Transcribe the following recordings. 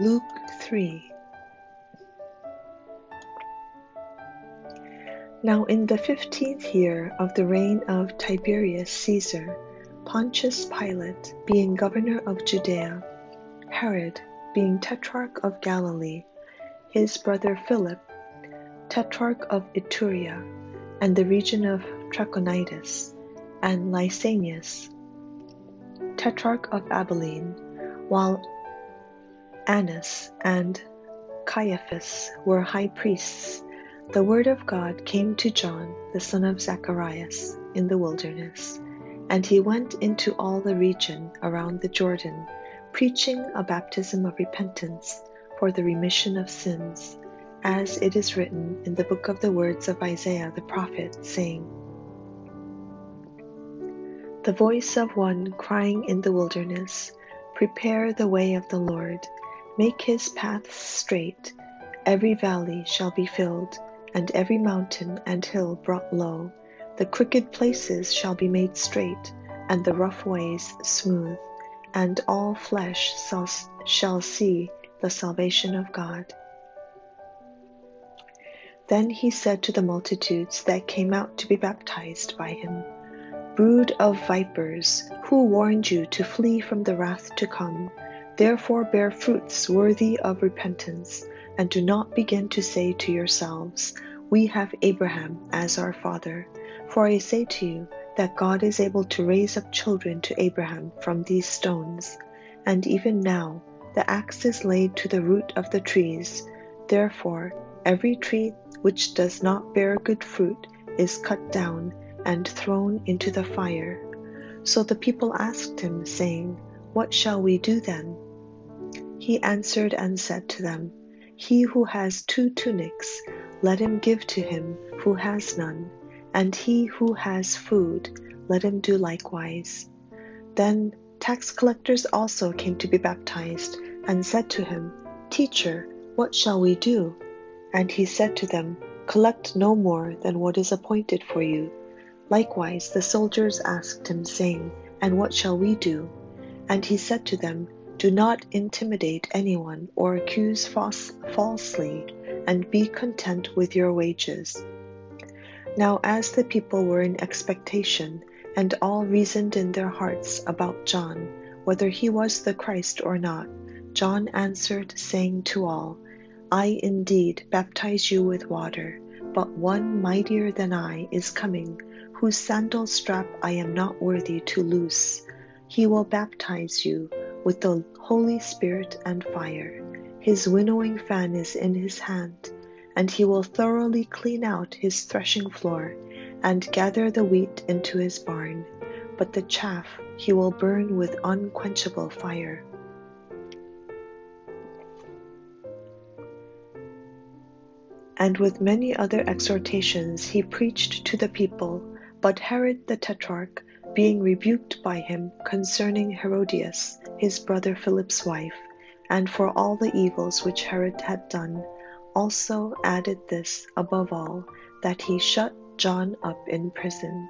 Luke 3 Now in the fifteenth year of the reign of Tiberius Caesar, Pontius Pilate being governor of Judea, Herod being tetrarch of Galilee, his brother Philip, tetrarch of Iturea, and the region of Trachonitis, and Lysanias, tetrarch of Abilene, while Annas and Caiaphas were high priests, the word of God came to John, the son of Zacharias, in the wilderness. And he went into all the region around the Jordan, preaching a baptism of repentance for the remission of sins, as it is written in the book of the words of Isaiah the prophet, saying, The voice of one crying in the wilderness, Prepare the way of the Lord Make his paths straight. Every valley shall be filled, and every mountain and hill brought low. The crooked places shall be made straight, and the rough ways smooth, and all flesh shall see the salvation of God. Then he said to the multitudes that came out to be baptized by him, Brood of vipers, who warned you to flee from the wrath to come? Therefore bear fruits worthy of repentance, and do not begin to say to yourselves, We have Abraham as our father. For I say to you that God is able to raise up children to Abraham from these stones. And even now the axe is laid to the root of the trees. Therefore, every tree which does not bear good fruit is cut down and thrown into the fire. So the people asked him, saying, What shall we do then? He answered and said to them, He who has two tunics, let him give to him who has none, and he who has food, let him do likewise. Then tax collectors also came to be baptized, and said to him, Teacher, what shall we do? And he said to them, Collect no more than what is appointed for you. Likewise the soldiers asked him, saying, And what shall we do? And he said to them, do not intimidate anyone or accuse false, falsely, and be content with your wages. Now, as the people were in expectation, and all reasoned in their hearts about John, whether he was the Christ or not, John answered, saying to all, I indeed baptize you with water, but one mightier than I is coming, whose sandal strap I am not worthy to loose. He will baptize you with the Holy Spirit and fire. His winnowing fan is in his hand, and he will thoroughly clean out his threshing floor and gather the wheat into his barn, but the chaff he will burn with unquenchable fire. And with many other exhortations he preached to the people, but Herod the Tetrarch being rebuked by him concerning Herodias, his brother Philip's wife, and for all the evils which Herod had done, also added this above all, that he shut John up in prison.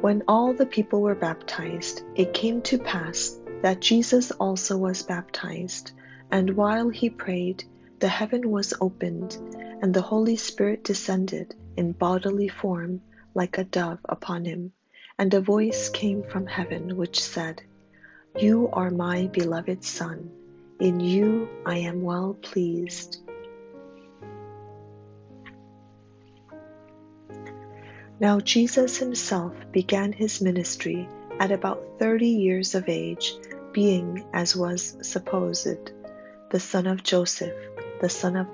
When all the people were baptized, it came to pass that Jesus also was baptized, and while he prayed, the heaven was opened, and the Holy Spirit descended in bodily form like a dove upon him, and a voice came from heaven which said, You are my beloved Son, in you I am well pleased. Now Jesus himself began his ministry at about thirty years of age being, as was supposed, the son of Joseph, the son of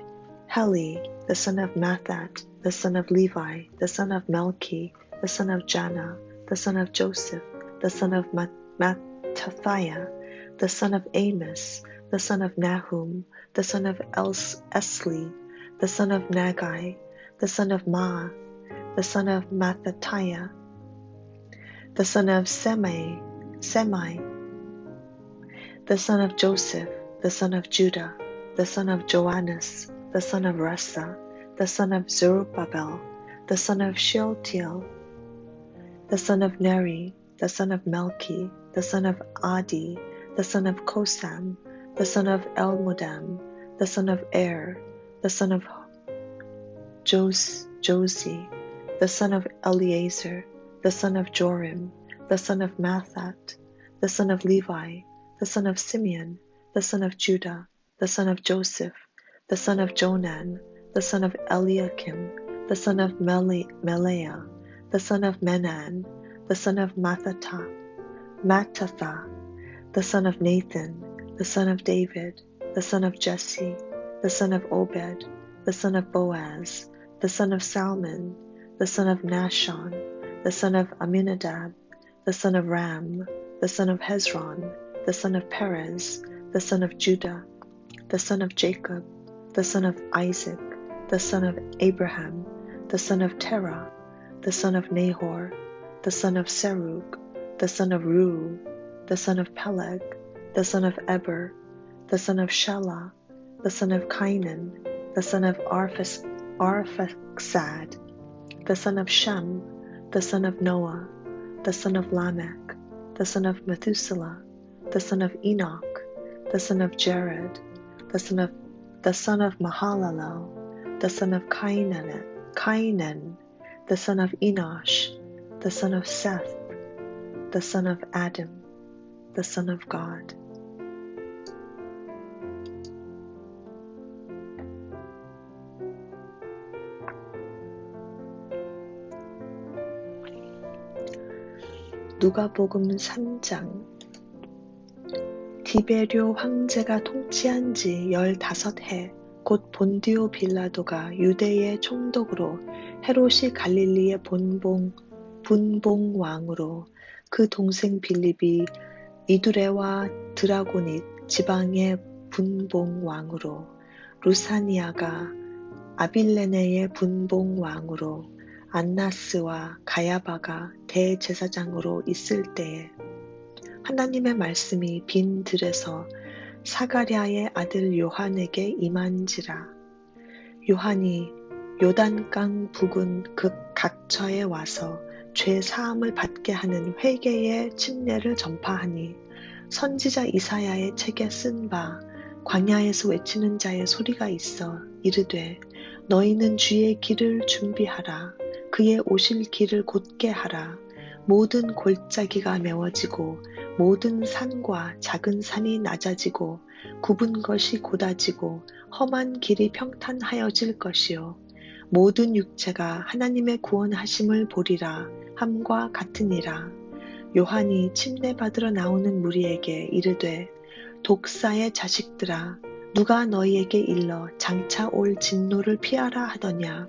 Heli, the son of Matthat, the son of Levi, the son of Melchi, the son of Janna, the son of Joseph, the son of Mattathiah, the son of Amos, the son of Nahum, the son of Esli, the son of Naggai, the son of Maath, the son of Mattathiah, the son of Semai, Semai, the son of Joseph, the son of Judah, the son of Joannas, the son of Rasa, the son of Zerubbabel, the son of Shealtiel, the son of Neri, the son of Melchi, the son of Adi, the son of Kosam, the son of Elmodam, the son of Er, the son of Jos, Josi, the son of Eleazar, the son of Jorim, the son of Mathat, the son of Levi, the son of Simeon, the son of Judah, the son of Joseph, the son of Jonan, the son of Eliakim, the son of Melea, the son of Menan, the son of Mathatha, Mattatha, the son of Nathan, the son of David, the son of Jesse, the son of Obed, the son of Boaz, the son of Salmon, the son of Nashon, the son of Aminadab, the son of Ram, the son of Hezron, the son of Perez, the son of Judah, the son of Jacob, the son of Isaac, the son of Abraham, the son of Terah, the son of Nahor, the son of Serug, the son of Ru, the son of Peleg, the son of Eber, the son of Shelah, the son of Cainan, the son of Arphaxad, the son of Shem, the son of Noah, the son of Lamech, the son of Methuselah, the son of Enoch, the son of Jared, the son of the son of Mahalalel, the son of Cainan, Cainan, the son of Enosh, the son of Seth, the son of Adam, the son of God. 누가복음 3장 디베료 황제가 통치한 지 열다섯 해, 곧 본디오 빌라도가 유대의 총독으로 헤롯이 갈릴리의 본봉, 분봉 왕으로 그 동생 빌립이 이두레와 드라고닛 지방의 분봉 왕으로 루사니아가 아빌레네의 분봉 왕으로 안나스와 가야바가 대제사장으로 있을 때에 하나님의 말씀이 빈 들에서 사가랴의 아들 요한에게 임한지라 요한이 요단강 북은 그 각처에 와서 죄 사함을 받게 하는 회개의 침례를 전파하니 선지자 이사야의 책에 쓴 바 광야에서 외치는 자의 소리가 있어 이르되 너희는 주의 길을 준비하라 그의 오실 길을 곧게 하라. 모든 골짜기가 메워지고 모든 산과 작은 산이 낮아지고 굽은 것이 곧아지고 험한 길이 평탄하여질 것이요. 모든 육체가 하나님의 구원하심을 보리라 함과 같으니라. 요한이 침례 받으러 나오는 무리에게 이르되 독사의 자식들아 누가 너희에게 일러 장차 올 진노를 피하라 하더냐.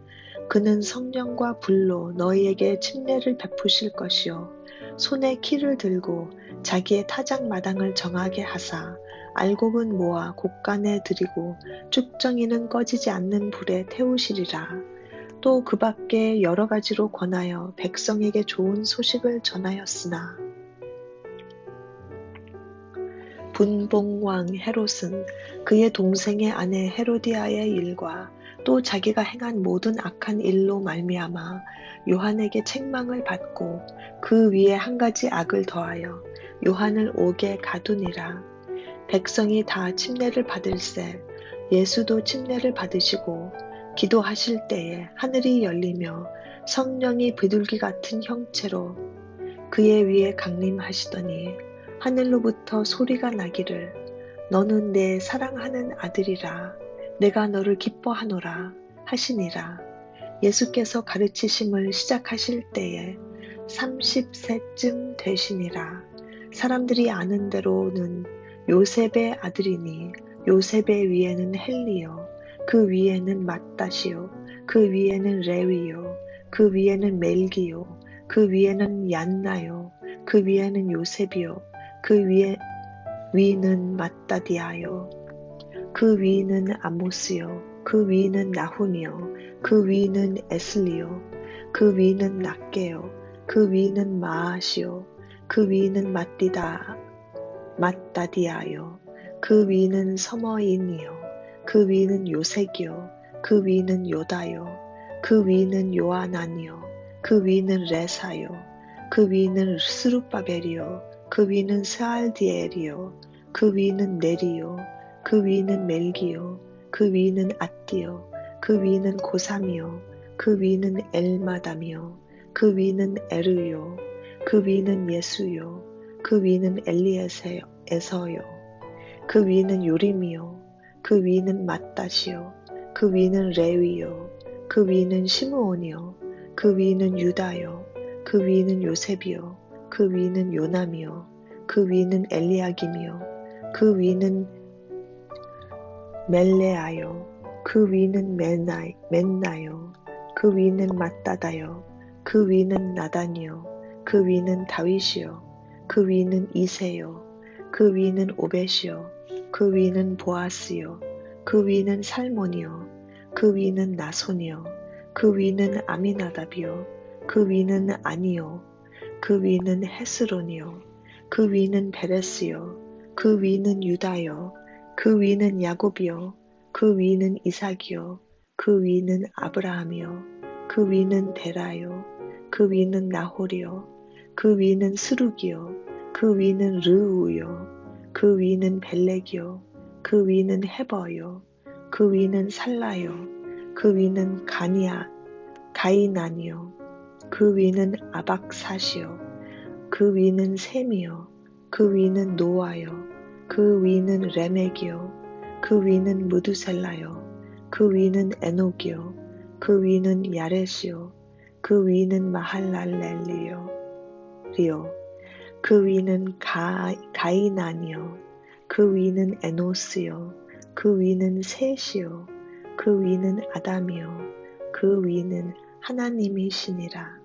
그는 성령과 불로 너희에게 침례를 베푸실 것이요 손에 키를 들고 자기의 타작 마당을 정하게 하사 알곡은 모아 곡간에 들이고 쭉정이는 꺼지지 않는 불에 태우시리라. 또 그 밖에 여러 가지로 권하여 백성에게 좋은 소식을 전하였으나 분봉왕 헤롯은 그의 동생의 아내 헤로디아의 일과 또 자기가 행한 모든 악한 일로 말미암아 요한에게 책망을 받고 그 위에 한 가지 악을 더하여 요한을 옥에 가두니라. 백성이 다 침례를 받을새 예수도 침례를 받으시고 기도하실 때에 하늘이 열리며 성령이 비둘기 같은 형체로 그의 위에 강림하시더니 하늘로부터 소리가 나기를 너는 내 사랑하는 아들이라 내가 너를 기뻐하노라 하시니라. 예수께서 가르치심을 시작하실 때에 30세쯤 되시니라. 사람들이 아는 대로는 요셉의 아들이니 요셉의 위에는 헬리요. 그 위에는 마따시요. 그 위에는 레위요. 그 위에는 멜기요. 그 위에는 얀나요. 그 위에는 요셉이요. 그 위에 위는 마따디아요 그 위는 아모스요 그 위는 나훈이요 그 위는 에슬리요 그 위는 낫게요 그 위는 마아시요 그 위는 마띠다 마따디아요 그 위는 서머인이요 그 위는 요색이요 그 위는 요다요 그 위는 요아나니요 그 위는 레사요 그 위는 스루바벨이요 그 위는 스알디엘이요 그 위는 네리요 그 위는 멜기요 그 위는 아띠요 그 위는 고삼이요 그 위는 엘마담이요 그 위는 에르요 그 위는 예수요 그 위는 엘리에서요 그 위는 요림이요 그 위는 마따시요 그 위는 레위요 그 위는 시므온이요 그 위는 유다요 그 위는 요셉이요 그 위는 요남이요 그 위는 엘리야김이요 그 위는 멜레아요 그 위는 맨나이, 맨나요 그 위는 마따다요 그 위는 나단이요 그 위는 다윗이요 그 위는 이세요 그 위는 오벳이요 그 위는 보아스요 그 위는 살몬이요 그 위는 나손이요 그 위는 아미나답이요 그 위는 아니요 그 위는 헤스론이요 그 위는 베레스요 그 위는 유다요 그 위는 야곱이요 그 위는 이삭이요 그 위는 아브라함이요 그 위는 데라요 그 위는 나홀이요 그 위는 스룩이요 그 위는 르우요 그 위는 벨렉이요 그 위는 헤버요 그 위는 살라요 그 위는 가니아 가이나니요 그 위는 아박사시요 그 위는 셈이요 그 위는 노아요 그 위는 레멕이요 그 위는 무두셀라요 그 위는 에녹이요 그 위는 야렛이요 그 위는 마할랄렐리요 리요 그 위는 가, 가이나니요 그 위는 에노스요 그 위는 셋이요 그 위는 아담이요 그 위는 하나님이시니라